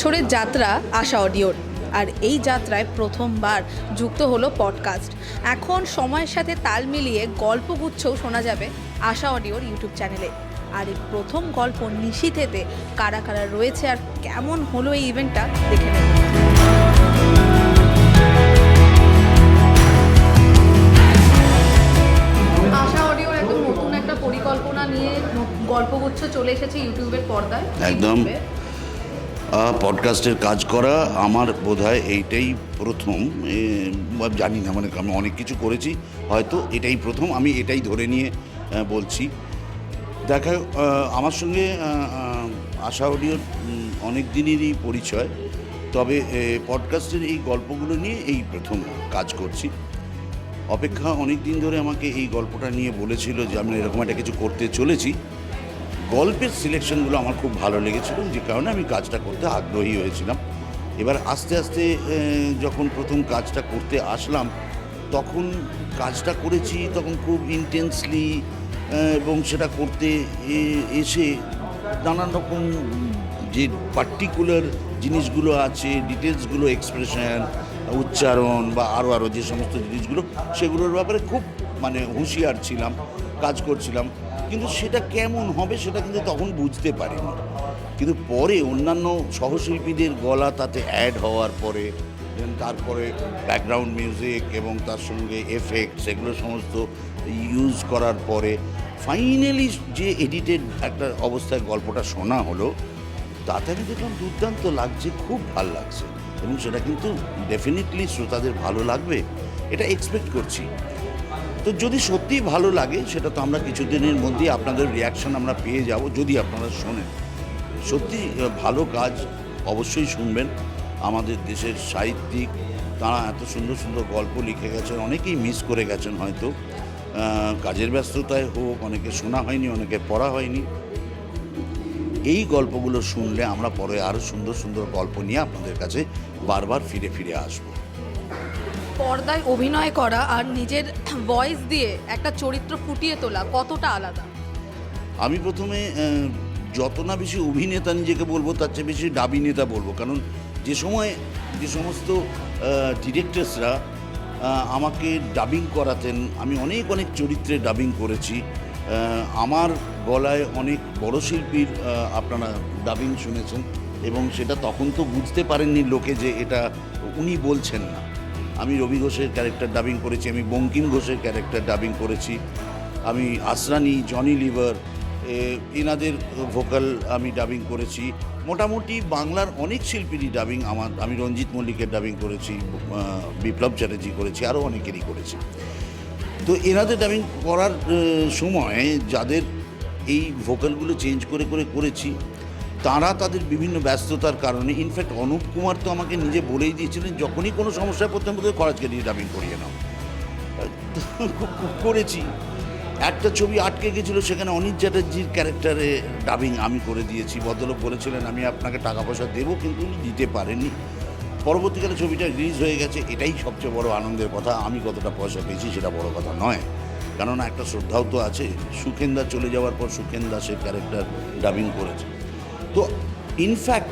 বছরের যাত্রা আশা অডিওর। আর এই যাত্রায় প্রথমবার যুক্ত হলো পডকাস্ট। এখন সময়ের সাথে তাল মিলিয়ে গল্পগুচ্ছও শোনা যাবে আশা অডিওর ইউটিউব চ্যানেলে। আর এই প্রথম গল্প নিশীথেতে কারা কারা রয়েছে আর কেমন হলো এই ইভেন্টটা দেখে নেব। আশা অডিওর একদম পডকাস্টের কাজ করা আমার বোধহয় এইটাই প্রথম। জানি না মানে আমি অনেক কিছু করেছি, হয়তো এটাই প্রথম। আমি এটাই ধরে নিয়ে বলছি। দেখা আমার সঙ্গে আশা অডিওর অনেক দিনেরই পরিচয়। তবে পডকাস্টের এই গল্পগুলো নিয়ে এই প্রথম কাজ করছি। অপেক্ষা অনেক দিন ধরে আমাকে এই গল্পটা নিয়ে বলেছিল যে আমি এরকম একটা কিছু করতে চলেছি। গল্পের সিলেকশনগুলো আমার খুব ভালো লেগেছিল, যে কারণে আমি কাজটা করতে আগ্রহী হয়েছিলাম। এবার আস্তে আস্তে যখন প্রথম কাজটা করতে আসলাম, তখন কাজটা করেছি তখন খুব ইন্টেন্সলি এবং সেটা করতে এসে নানান রকম যে পার্টিকুলার জিনিসগুলো আছে ডিটেলসগুলো এক্সপ্রেশন উচ্চারণ বা আরও আরও যে সমস্ত জিনিসগুলো, সেগুলোর ব্যাপারে খুব মানে হুঁশিয়ার ছিলাম, কাজ করছিলাম। কিন্তু সেটা কেমন হবে সেটা কিন্তু তখন বুঝতে পারিনি। কিন্তু পরে অন্যান্য সহশিল্পীদের গলা তাতে অ্যাড হওয়ার পরে তারপরে ব্যাকগ্রাউন্ড মিউজিক এবং তার সঙ্গে এফেক্টস এগুলো সমস্ত ইউজ করার পরে ফাইনালি যে এডিটেড একটা অবস্থায় গল্পটা শোনা হলো, তাতে আমি দেখলাম দুর্দান্ত লাগছে, খুব ভালো লাগছে। এবং সেটা কিন্তু ডেফিনেটলি শ্রোতাদের ভালো লাগবে, এটা এক্সপেক্ট করছি। তো যদি সত্যিই ভালো লাগে, সেটা তো আমরা কিছুদিনের মধ্যেই আপনাদের রিয়াকশন আমরা পেয়ে যাব, যদি আপনারা শোনেন। সত্যি ভালো কাজ অবশ্যই শুনবেন। আমাদের দেশের সাহিত্যিক, তারা এত সুন্দর সুন্দর গল্প লিখে গেছেন, অনেকেই মিস করে গেছেন হয়তো। কাজের ব্যস্ততায় হোক, অনেকে শোনা হয়নি, অনেকে পড়া হয়নি। এই গল্পগুলো শুনলে আমরা পরে আরও সুন্দর সুন্দর গল্প নিয়ে আপনাদের কাছে বারবার ফিরে ফিরে আসব। পর্দায় অভিনয় করা আর নিজের ভয়েস দিয়ে একটা চরিত্র ফুটিয়ে তোলা কতটা আলাদা? আমি প্রথমে যত না বেশি অভিনেতা নিজেকে বলব, তার চেয়ে বেশি ডাবি নেতা বলব। কারণ যে সময়, যে সমস্ত ডিরেক্টরসরা আমাকে ডাবিং করাতেন, আমি অনেক অনেক চরিত্রে ডাবিং করেছি। আমার গলায় অনেক বড় শিল্পীর আপনারা ডাবিং শুনেছেন এবং সেটা তখন তো বুঝতে পারেননি লোকে যে এটা, উনি বলছেন না। আমি রবি ঘোষের ক্যারেক্টার ডাবিং করেছি, আমি বঙ্কিম ঘোষের ক্যারেক্টার ডাবিং করেছি, আমি আসরানি, জনি লিভার এনাদের ভোকাল আমি ডাবিং করেছি। মোটামুটি বাংলার অনেক শিল্পীরই ডাবিং আমার, আমি রঞ্জিত মল্লিকের ডাবিং করেছি বিপ্লব চ্যাটার্জি করেছি, আরও অনেকেরই করেছি। তো এনাদের ডাবিং করার সময় যাদের এই ভোকালগুলো চেঞ্জ করে করে করেছি তারা তাদের বিভিন্ন ব্যস্ততার কারণে ইনফ্যাক্ট অনুপ কুমার তো আমাকে নিজে বলেই দিয়েছিলেন, যখনই কোনো সমস্যায় পড়তাম বোধহয় খরচকে নিয়ে ডাবিং করিয়ে নাও। করেছি। একটা ছবি আটকে গেছিল, সেখানে অনিত চ্যাটার্জির ক্যারেক্টারে ডাবিং আমি করে দিয়েছি। ভদ্রলোক বলেছিলেন, আমি আপনাকে টাকা পয়সা দেবো, কিন্তু উনি দিতে পারেননি। পরবর্তীকালে ছবিটা রিলিজ হয়ে গেছে, এটাই সবচেয়ে বড় আনন্দের কথা। আমি কতটা পয়সা পেয়েছি, সেটা বড় কথা নয়। কেননা, একটা শ্রদ্ধাও তো আছে। সুখেন্দা চলে যাওয়ার পর সুখেন্দা সে ক্যারেক্টার ডাবিং করেছে। তো ইনফ্যাক্ট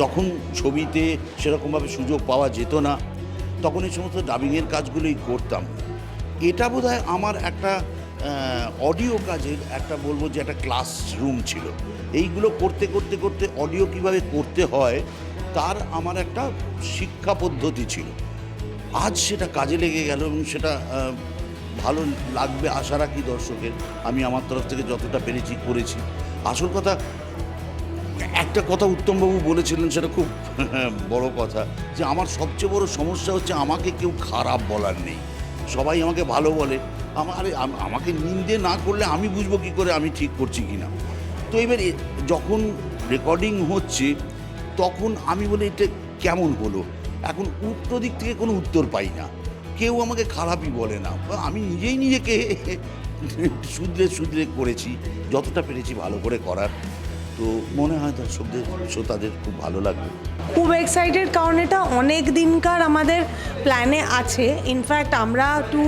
যখন ছবিতে সেরকমভাবে সুযোগ পাওয়া যেত না, তখন এই সমস্ত ডাবিংয়ের কাজগুলোই করতাম। এটা বোধহয় আমার একটা অডিও কাজের একটা বলব যে একটা ক্লাসরুম ছিল। এইগুলো করতে করতে করতে অডিও কীভাবে করতে হয়, তার আমার একটা শিক্ষা পদ্ধতি ছিল। আজ সেটা কাজে লেগে গেল এবং সেটা ভালো লাগবে আশা রাখি দর্শকের। আমি আমার তরফ থেকে যতটা পেরেছি, করেছি। আসল কথা একটা কথা উত্তমবাবু বলেছিলেন, সেটা খুব বড় কথা, যে আমার সবচেয়ে বড় সমস্যা হচ্ছে আমাকে কেউ খারাপ বলার নেই। সবাই আমাকে ভালো বলে। আমার আমাকে নিন্দে না করলে আমি বুঝব কী করে আমি ঠিক করছি কি না তো এবার যখন রেকর্ডিং হচ্ছে, তখন আমি বলি, এটা কেমন হলো? এখন উত্তর দিক থেকে কোনো উত্তর পাই না। কেউ আমাকে খারাপই বলে না। আমি নিজেই নিজেকে, শুধরে শুধরে করেছি, যতটা পেরেছি ভালো করে করার। তো মনে হয় দর্শকদের শ্রোতাদের খুব ভালো লাগবে। খুব এক্সাইটেড কারণ এটা অনেক দিনকার আমাদের প্ল্যানে আছে। ইনফ্যাক্ট আমরা টু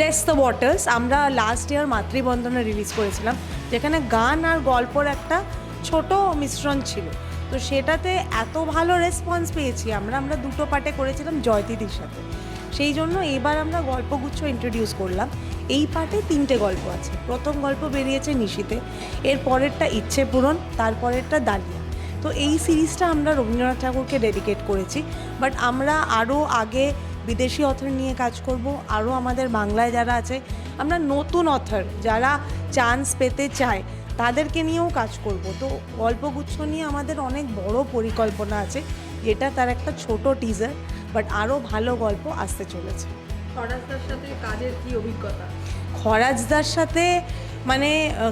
টেস্ট দ্য ওয়াটার্স আমরা লাস্ট ইয়ার মাতৃবন্ধনে রিলিজ করেছিলাম, যেখানে গান আর গল্পর একটা ছোট মিশ্রণ ছিল। তো সেটাতে এত ভালো রেসপন্স পেয়েছি আমরা আমরা দুটো পার্টে করেছিলাম জয়তিদির সাথে। সেই জন্য এবার আমরা গল্পগুচ্ছ ইন্ট্রোডিউস করলাম। এই পার্টে তিনটে গল্প আছে। প্রথম গল্প বেরিয়েছে নিশিতে, এর পরেরটা ইচ্ছে পূরণ, তারপরেরটা দালিয়া। তো এই সিরিজটা আমরা রবীন্দ্রনাথ ঠাকুরকে ডেডিকেট করেছি বাট আমরা আরও আগে বিদেশি অথর নিয়ে কাজ করব আরও আমাদের বাংলায় যারা আছে, আমরা নতুন অথর যারা চান্স পেতে চায়, তাদেরকে নিয়েও কাজ করব। তো গল্পগুচ্ছ নিয়ে আমাদের অনেক বড় পরিকল্পনা আছে, যেটা তার একটা ছোট টিজার বাট আরও ভালো গল্প আসতে চলেছে। খরাজদার সাথে কাজের কি অভিজ্ঞতা? খরাজদার সাথে মানে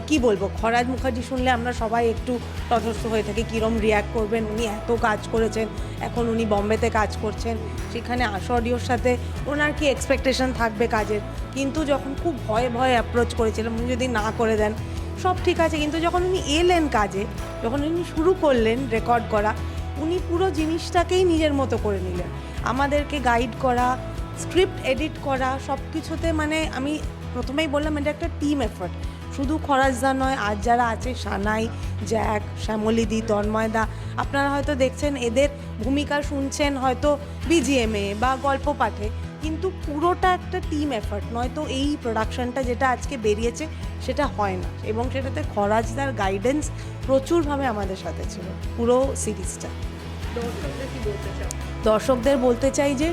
কি বলব? খরাজ মুখার্জি শুনলে আমরা সবাই একটু তটস্থ হয়ে থাকি কীরম রিয়াক্ট করবেন? উনি এত কাজ করেছেন এখন উনি বম্বেতে কাজ করছেন সেখানে আশা অডিওর সাথে ওনার কি এক্সপেকটেশন থাকবে কাজের? কিন্তু যখন খুব ভয়ে ভয়ে অ্যাপ্রোচ করেছিলাম উনি যদি না করে দেন সব ঠিক আছে। কিন্তু যখন উনি এলেন কাজে যখন উনি শুরু করলেন রেকর্ড করা উনি পুরো জিনিসটাকেই নিজের মতো করে নিলেন। আমাদেরকে গাইড করা স্ক্রিপ্ট এডিট করা সব কিছুতে মানে আমি প্রথমেই বললাম, এটা একটা টিম এফার্ট শুধু খরাজদা নয়, আর যারা আছে, সানাই, জ্যাক, শ্যামলিদি, তন্ময়দা, আপনারা হয়তো দেখছেন, এদের ভূমিকা শুনছেন হয়তো বিজিএমএ বা গল্প পাঠে। পুরোটা একটা টিম এফর্ট নয়তো এই প্রোডাকশনটা যেটা আজকে বেরিয়েছে সেটা হয় না। এবং সেটাতে খরাজদার গাইডেন্স প্রচুরভাবে আমাদের সাথে ছিল পুরো সিরিজটা দর্শকদের বলতে চাই যে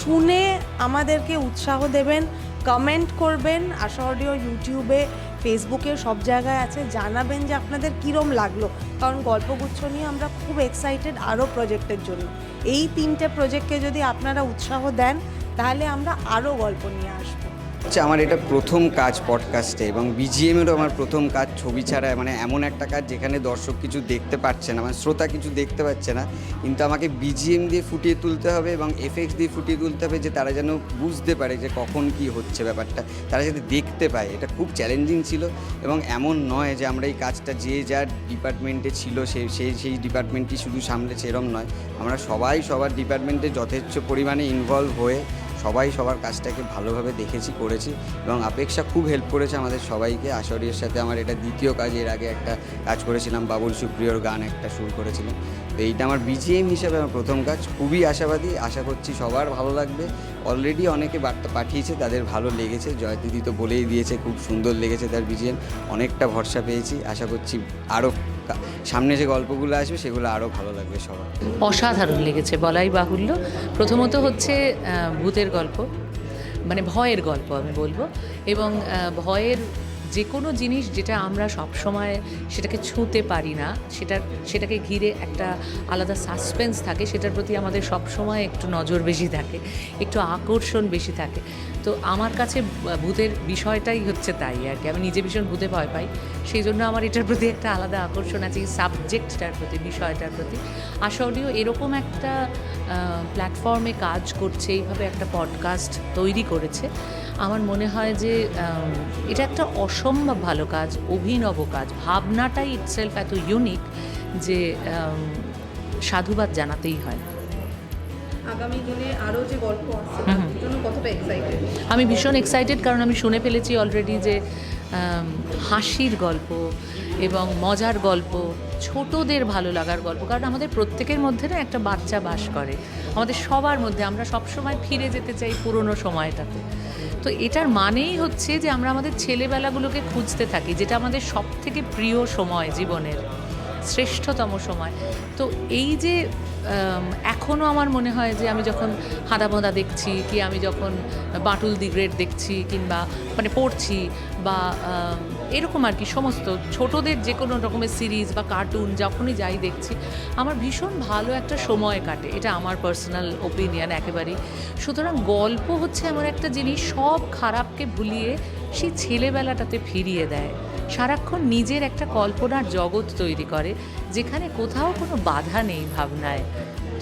শুনে আমাদেরকে উৎসাহ দেবেন কমেন্ট করবেন আশা অডিও ইউটিউবে ফেসবুকে সব জায়গায় আছে জানাবেন যে আপনাদের কীরম লাগল। কারণ গল্পগুচ্ছ নিয়ে আমরা খুব এক্সাইটেড আরও প্রজেক্টের জন্য। এই তিনটে প্রজেক্টকে যদি আপনারা উৎসাহ দেন তাহলে আমরা আরও গল্প নিয়ে আসব। হচ্ছে আমার এটা প্রথম কাজ পডকাস্টে এবং বিজিএমেরও আমার প্রথম কাজ ছবি ছাড়া মানে এমন একটা কাজ যেখানে দর্শক কিছু দেখতে পাচ্ছে না মানে শ্রোতা কিছু দেখতে পাচ্ছে না, কিন্তু আমাকে বিজিএম দিয়ে ফুটিয়ে তুলতে হবে এবং এফএক্স দিয়ে ফুটিয়ে তুলতে হবে যে তারা যেন বুঝতে পারে যে কখন কি হচ্ছে ব্যাপারটা, তারা যাতে দেখতে পায়। এটা খুব চ্যালেঞ্জিং ছিল এবং এমন নয় যে আমরা এই কাজটা যে যার ডিপার্টমেন্টে ছিল, সে সেই সেই ডিপার্টমেন্টটি শুধু সামলেছে, এরম নয়। আমরা সবাই সবার ডিপার্টমেন্টে যথেচ্ছ পরিমাণে ইনভলভ হয়ে সবাই সবার কাজটাকে ভালোভাবে দেখেছি, করেছি এবং আপেক্ষা খুব হেল্প করেছে আমাদের সবাইকে। আশরিয়ার সাথে আমার এটা দ্বিতীয় কাজ, এর আগে একটা কাজ করেছিলাম, বাবুল সুপ্রিয়র গান একটা সুর করেছিলাম। তো এইটা আমার বিজিএম হিসাবে আমার প্রথম কাজ। খুবই আশাবাদী, আশা করছি সবার ভালো লাগবে। অলরেডি অনেকে বার্তা পাঠিয়েছে, তাদের ভালো লেগেছে। জয় দিদি তো বলেই দিয়েছে, খুব সুন্দর লেগেছে তার বিজিএম অনেকটা ভরসা পেয়েছি। আশা করছি আরও সামনে যে গল্পগুলো আসবে সেগুলো আরও ভালো লাগবে সবার। অসাধারণ লেগেছে, বলাই বাহুল্য। প্রথমত হচ্ছে ভূতের গল্প মানে ভয়ের গল্প আমি বলব। এবং ভয়ের যে কোনো জিনিস যেটা আমরা সব সময় সেটাকে ছুঁতে পারি না সেটা সেটাকে ঘিরে একটা আলাদা সাসপেন্স থাকে, সেটার প্রতি আমাদের সব সময় একটু নজর বেশি থাকে, একটু আকর্ষণ বেশি থাকে। তো আমার কাছে ভূতের বিষয়টাই হচ্ছে তাই আর কি। আমি নিজে ভীষণ ভূতে ভয় পাই, সেই জন্য আমার এটার প্রতি একটা আলাদা আকর্ষণ আছে, এই সাবজেক্টটার প্রতি, বিষয়টার প্রতি। আশা অডিও এরকম একটা প্ল্যাটফর্মে কাজ করছে, এইভাবে একটা পডকাস্ট তৈরি করেছে। আমার মনে হয় যে এটা একটা অসম্ভব ভালো কাজ অভিনব কাজ। ভাবনাটাই ইটসেলফ এত ইউনিক যে সাধুবাদ জানাতেই হয়। আগামী দিনে আরও যে গল্প আসছে কতটা এক্সাইটেড আমি ভীষণ এক্সাইটেড কারণ আমি শুনে ফেলেছি অলরেডি যে হাসির গল্প এবং মজার গল্প ছোটদের ভালো লাগার গল্প। কারণ আমাদের প্রত্যেকের মধ্যে না একটা বাচ্চা বাস করে। আমাদের সবার মধ্যে আমরা সবসময় ফিরে যেতে চাই পুরনো সময়টাতে। তো এটার মানেই হচ্ছে যে আমরা আমাদের ছেলেবেলাগুলোকে খুঁজতে থাকি, যেটা আমাদের সব থেকে প্রিয় সময় জীবনের, শ্রেষ্ঠতম সময়। তো এই যে এখনও আমার মনে হয় যে আমি যখন হাঁদা বোঁদা দেখছি কি আমি যখন বাটুল দি গ্রেট দেখছি কিংবা মানে পড়ছি বা এরকম আর কি, সমস্ত ছোটদের যে কোনো রকমের সিরিজ বা কার্টুন যখনই যাই দেখছি, আমার ভীষণ ভালো একটা সময় কাটে, এটা আমার পার্সোনাল ওপিনিয়ন একেবারেই। সুতরাং গল্প হচ্ছে এমন একটা জিনিস, সব খারাপকে ভুলিয়ে সেই ছেলেবেলাটাতে ফিরিয়ে দেয়। সারাক্ষণ নিজের একটা কল্পনার জগৎ তৈরি করে, যেখানে কোথাও কোনো বাধা নেই ভাবনায়।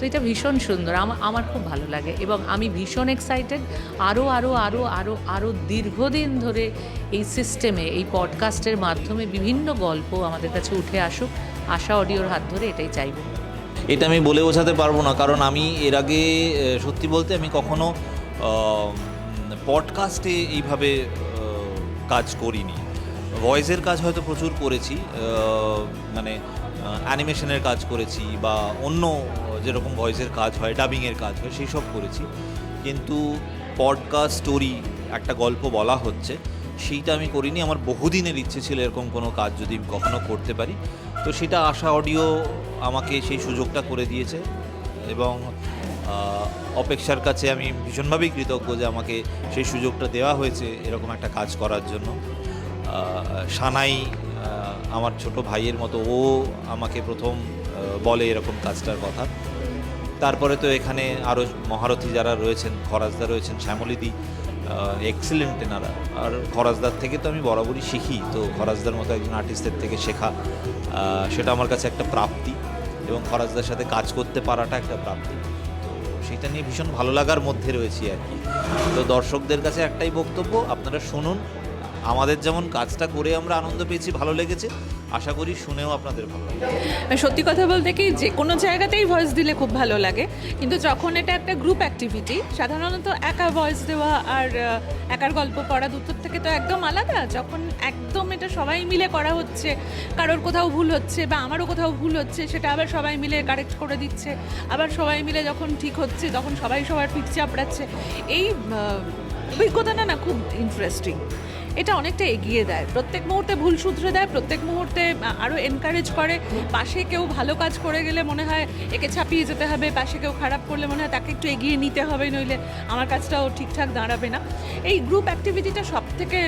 তো এটা ভীষণ সুন্দর। আমার খুব ভালো লাগে এবং আমি ভীষণ এক্সাইটেড আরও আরও আরও আরও আরও দীর্ঘদিন ধরে এই সিস্টেমে এই পডকাস্টের মাধ্যমে বিভিন্ন গল্প আমাদের কাছে উঠে আসুক। আশা অডিওর হাত ধরে এটাই চাইব। এটা আমি বলে বোঝাতে পারব না, কারণ আমি এর আগে সত্যি বলতে আমি কখনো পডকাস্টে এইভাবে কাজ করিনি। ভয়েসের কাজ হয়তো প্রচুর করেছি মানে অ্যানিমেশনের কাজ করেছি বা অন্য যেরকম ভয়েসের কাজ হয় ডাবিংয়ের কাজ হয়, সেই সব করেছি। কিন্তু পডকাস্ট স্টোরি একটা গল্প বলা হচ্ছে, সেইটা আমি করিনি। আমার বহুদিনের ইচ্ছে ছিল এরকম কোনো কাজ যদি কখনো করতে পারি। তো সেটা আশা অডিও আমাকে সেই সুযোগটা করে দিয়েছে এবং অপেক্ষার কাছে আমি ভীষণভাবেই কৃতজ্ঞ যে আমাকে সেই সুযোগটা দেওয়া হয়েছে এরকম একটা কাজ করার জন্য। সানাই আমার ছোট ভাইয়ের মতো, ও আমাকে প্রথম বলে এরকম কাজটার কথা। তারপরে তো এখানে আরও মহারথী যারা রয়েছেন, খরাজদা রয়েছেন, শ্যামলিদি এক্সিলেন্ট এনারা আর খরাজদার থেকে তো আমি বরাবরই শিখি, তো খরাজদার মতো একজন আর্টিস্টের থেকে শেখা সেটা আমার কাছে একটা প্রাপ্তি এবং খরাজদার সাথে কাজ করতে পারাটা একটা প্রাপ্তি। তো সেটা নিয়ে ভীষণ ভালো লাগার মধ্যে রয়েছি আর কি। তো দর্শকদের কাছে একটাই বক্তব্য, আপনারা শুনুন আমাদের যেমন কাজটা করে আমরা আনন্দ পেয়েছি, ভালো লেগেছে, আশা করি শুনেও আপনাদের ভালো লাগবে। সত্যি কথা বলতে কি, যে কোনো জায়গাতেই ভয়েস দিলে খুব ভালো লাগে, কিন্তু যখন এটা একটা গ্রুপ অ্যাক্টিভিটি সাধারণত একা ভয়েস দেওয়া আর একার গল্প পড়া দুটোর থেকে তো একদম আলাদা। যখন একদম এটা সবাই মিলে করা হচ্ছে, কারোর কোথাও ভুল হচ্ছে বা আমারও কোথাও ভুল হচ্ছে, সেটা আবার সবাই মিলে কারেক্ট করে দিচ্ছে, আবার সবাই মিলে যখন ঠিক হচ্ছে, তখন সবাই সবার পিঠ চাপড়াচ্ছে এই অভিজ্ঞতাটা না খুব ইন্টারেস্টিং এটা অনেকটা এগিয়ে দেয়। প্রত্যেক মুহূর্তে ভুল শুধরে দেয়, প্রত্যেক মুহূর্তে আরও এনকারেজ করে। পাশে কেউ ভালো কাজ করে গেলে মনে হয় একে ছাপিয়ে যেতে হবে, পাশে কেউ খারাপ করলে মনে হয় তাকে একটু এগিয়ে নিতে হবে, নইলে আমার কাজটাও ঠিকঠাক দাঁড়াবে না। এই গ্রুপ অ্যাক্টিভিটিটা সব থেকে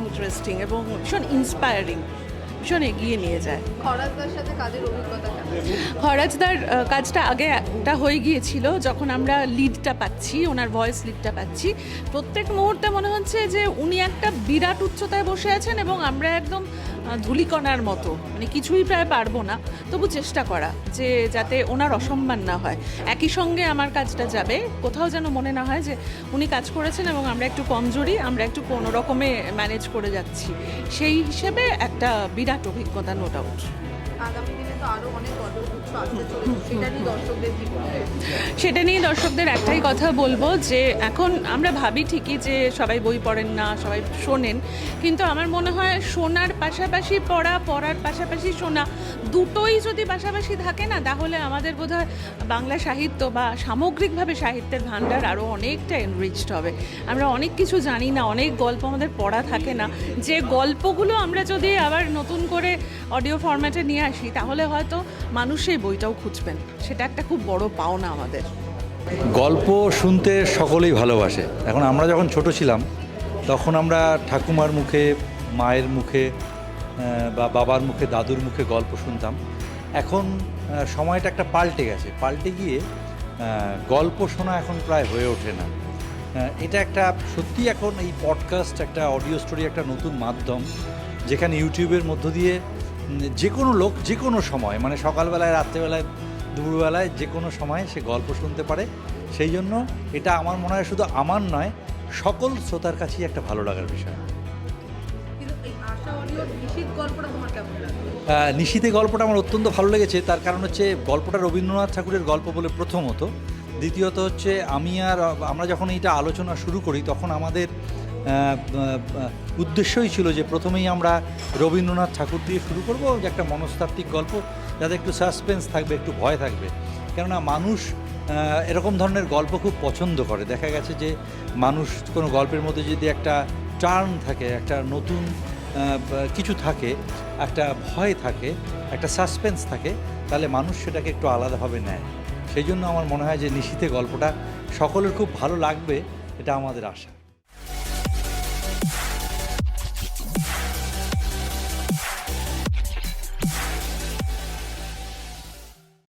ইন্টারেস্টিং এবং ভীষণ ইন্সপায়ারিং ভীষণ এগিয়ে নিয়ে যায়। খরাজদার সাথে কাজের অভিজ্ঞতা? হরাজদার কাজটা আগে একটা হয়ে গিয়েছিল, যখন আমরা লিডটা পাচ্ছি, ওনার ভয়েস লিডটা পাচ্ছি। প্রত্যেক মুহূর্তে মনে হচ্ছে যে উনি একটা বিরাট উচ্চতায় বসে আছেন এবং আমরা একদম ধুলিকণার মতো মানে কিছুই প্রায় পারব না। তবু চেষ্টা করা যে যাতে ওনার অসম্মান না হয়। একই সঙ্গে আমার কাজটা যাবে, কোথাও যেন মনে না হয় যে উনি কাজ করেছেন এবং আমরা একটু কমজোরি আমরা একটু কোনো রকমে ম্যানেজ করে যাচ্ছি। সেই হিসেবে একটা বিরাট অভিজ্ঞতা নো ডাউট সেটা নিয়ে দর্শকদের একটাই কথা বলব যে এখন আমরা ভাবি ঠিকই যে সবাই বই পড়েন না, সবাই শোনেন। কিন্তু আমার মনে হয় শোনার পাশাপাশি পড়া, পড়ার পাশাপাশি শোনা দুটোই যদি পাশাপাশি থাকে না, তাহলে আমাদের বোধহয় বাংলা সাহিত্য বা সামগ্রিকভাবে সাহিত্যের ভাণ্ডার আরও অনেকটা এনরিচড হবে। আমরা অনেক কিছু জানি না, অনেক গল্প আমাদের পড়া থাকে না। যে গল্পগুলো আমরা যদি আবার নতুন করে অডিও ফরম্যাটে নিয়ে আসি, তাহলে হয়তো মানুষ বইটাও খুঁজবেন। সেটা একটা খুব বড় পাওনা আমাদের। গল্প শুনতে সকলেই ভালোবাসে। এখন আমরা যখন ছোট ছিলাম, তখন আমরা ঠাকুমার মুখে, মায়ের মুখে বা বাবার মুখে, দাদুর মুখে গল্প শুনতাম। এখন সময়টা একটা পাল্টে গেছে। পাল্টে গিয়ে গল্প শোনা এখন প্রায় হয়ে ওঠে না। এটা একটা সত্যি এখন এই পডকাস্ট একটা অডিও স্টোরি একটা নতুন মাধ্যম, যেখানে ইউটিউবের মধ্য দিয়ে যে কোনো লোক যে কোনো সময় মানে সকালবেলায় রাত্রেবেলায় দুপুরবেলায় যে কোনো সময় সে গল্প শুনতে পারে। সেই জন্য এটা আমার মনে হয় শুধু আমার নয় সকল শ্রোতার কাছেই একটা ভালো লাগার বিষয়। নিশীত গল্পটা আমার অত্যন্ত ভালো লেগেছে। তার কারণ হচ্ছে গল্পটা রবীন্দ্রনাথ ঠাকুরের গল্প বলে প্রথমত। দ্বিতীয়ত হচ্ছে আমি আর আমরা যখন এইটা আলোচনা শুরু করি তখন আমাদের উদ্দেশ্যই ছিল যে প্রথমেই আমরা রবীন্দ্রনাথ ঠাকুর দিয়ে শুরু করব, যে একটা মনস্তাত্ত্বিক গল্প, যাতে একটু সাসপেন্স থাকবে, একটু ভয় থাকবে। কেননা মানুষ এরকম ধরনের গল্প খুব পছন্দ করে। দেখা গেছে যে মানুষ কোনো গল্পের মধ্যে যদি একটা টার্ন থাকে, একটা নতুন কিছু থাকে, একটা ভয় থাকে, একটা সাসপেন্স থাকে, তাহলে মানুষ সেটাকে একটু আলাদাভাবে নেয়। সেই জন্য আমার মনে হয় যে নিশীথে গল্পটা সকলের খুব ভালো লাগবে, এটা আমাদের আশা।